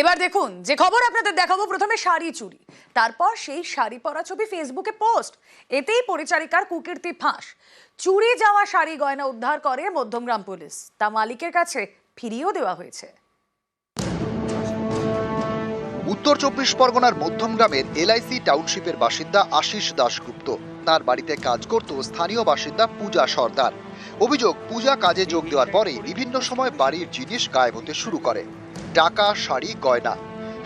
এবার দেখুন, যে খবর আপনাদের দেখাবো, প্রথমে শাড়ি চুরি। তারপর সেই শাড়ি পরা ছবি ফেসবুকে পোস্ট। এতেই পরিচারিকার কুকীর্তি ফাঁস। চুরি যাওয়া শাড়ি গয়না উদ্ধার করে মধ্যমগ্রাম পুলিশ। তা মালিকের কাছে ফিরিয়েও দেওয়া হয়েছে। উত্তর চব্বিশ পরগনার মধ্যমগ্রামের এলআইসি টাউনশিপের বাসিন্দা আশিস দাশগুপ্ত। তার বাড়িতে কাজ করত স্থানীয় বাসিন্দা পূজা সর্দার। অভিযোগ, পূজা কাজে যোগ দেওয়ার পরে বিভিন্ন সময় বাড়ির জিনিস গায়েব হতে শুরু করে। টাকা শাড়ি, গয়না।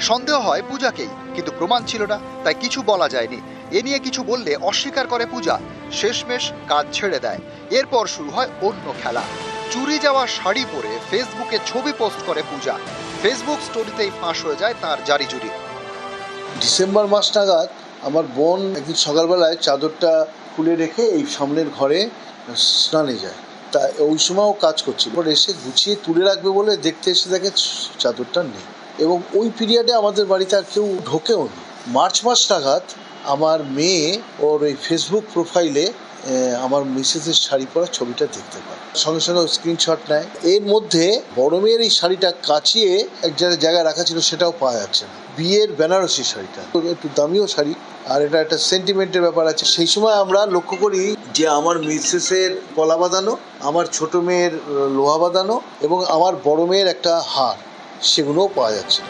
সন্দেহ হয় পূজাকেই, কিন্তু প্রমাণ ছিল না, তাই কিছু বলা যায়নি। এ নিয়ে কিছু বললে অস্বীকার করে পূজা, শেষমেশ কাজ ছেড়ে দেয়। এরপর শুরু হয় অন্য খেলা। চুরি যাওয়া শাড়ি পরে ফেসবুকে ছবি পোস্ট করে পূজা। ফেসবুক স্টোরিতেই ফাঁস হয়ে যায় তার জারি জুরি। ডিসেম্বর মাস নাগাদ আমার বোন একদিন সকালবেলায় চাদরটা খুলে রেখে এই সামনের ঘরে স্নানে যায়। তা ওই সময়ও কাজ করছিল। এবার এসে গুছিয়ে তুলে রাখবে বলে দেখতে এসে দেখে চাদরটা নেই। এবং ওই পিরিয়ডে আমাদের বাড়িতে আর কেউ ঢোকেও নি। মার্চ মাস নাগাদ আমার মেয়ে ওর ওই ফেসবুক প্রোফাইলে আমার মিসেসের শাড়ি পরা ছবিটা দেখতে পায়। সঙ্গে সঙ্গে স্ক্রিনশট নেয়। এর মধ্যে বড় মেয়ের এই শাড়িটা কাচিয়ে এক জায়গায় জায়গায় রাখা ছিল, সেটাও পাওয়া যাচ্ছে না। বিয়ের বেনারসি শাড়িটা। একটু দামিও শাড়ি। আর এটা একটা সেন্টিমেন্টের ব্যাপার আছে। সেই সময় আমরা লক্ষ্য করি যে আমার মিসেসের কলা বাঁধানো, আমার ছোট মেয়ের লোহা বাঁধানো এবং আমার বড় মেয়ের একটা হার, সেগুলোও পাওয়া যাচ্ছে।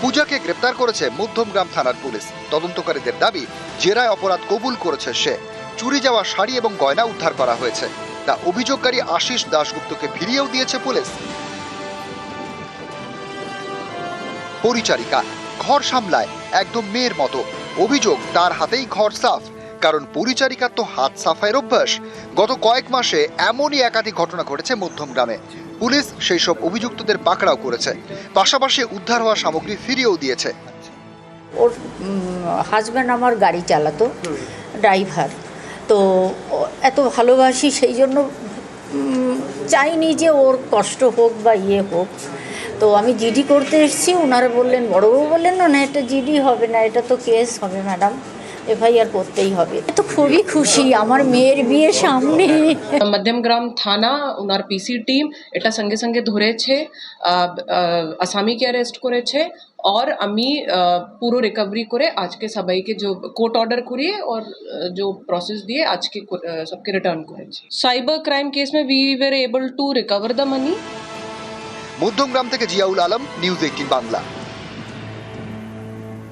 পূজাকে গ্রেপ্তার করেছে মধ্যমগ্রাম থানার পুলিশ। তদন্তকারীদের দাবি, জেরায় অপরাধ কবুল করেছে সে। চুরি যাওয়া শাড়ি এবং গয়না উদ্ধার করা হয়েছে। তা অভিযোগকারী আশিস দাশগুপ্তকে ফিরিয়েও দিয়েছে পুলিশ। পরিচারিকা, ঘর সামলায়। একদম মেয়ের মতো। অভিযোগ তার হাতেই ঘর সাফ, কারণ পরিচারিকার তো হাত সাফাইয়ের অভ্যাস। গত কয়েক মাসে এমনই একাধিক ঘটনা ঘটেছে মধ্যমগ্রামে পুলিশ সেই সব অভিযুক্তদের পাকড়াও করেছে। পাশাপাশি উদ্ধার হওয়া সামগ্রী ফিরিয়েও দিয়েছে। ওর হাজব্যান্ড আমার গাড়ি চালাতো ড্রাইভার তো এত ভালোবাসি সেই জন্য চাইনি যে ওর কষ্ট হোক বা ইয়ে হোক। তো আমি জিডি করতে এসেছি ওনারা বললেন বড়বাবু বললেন না না এটা জিডি হবে না এটা তো কেস হবে ম্যাডাম এফআইআর করতেই হবে তো খুবই খুশি আমার মেয়ের বিয়ে সামনে মধ্যমগ্রাম থানা ওনার পিসি টিম এটা সঙ্গে সঙ্গে ধরেছে আহ, আহ, আসামিকে অ্যারেস্ট করেছে और আমি আহ, পুরো রিকভারি করে আজকে সবাইকে যে কোর্ট অর্ডার করিয়ে और আহ, जो प्रोसेस दिए আজকে আহ, सबके रिटर्न করেছে साइबर क्राइम केस में we were able to recover the money Madhyamgram থেকে জিয়াউল আলম নিউজ এইটিন বাংলা।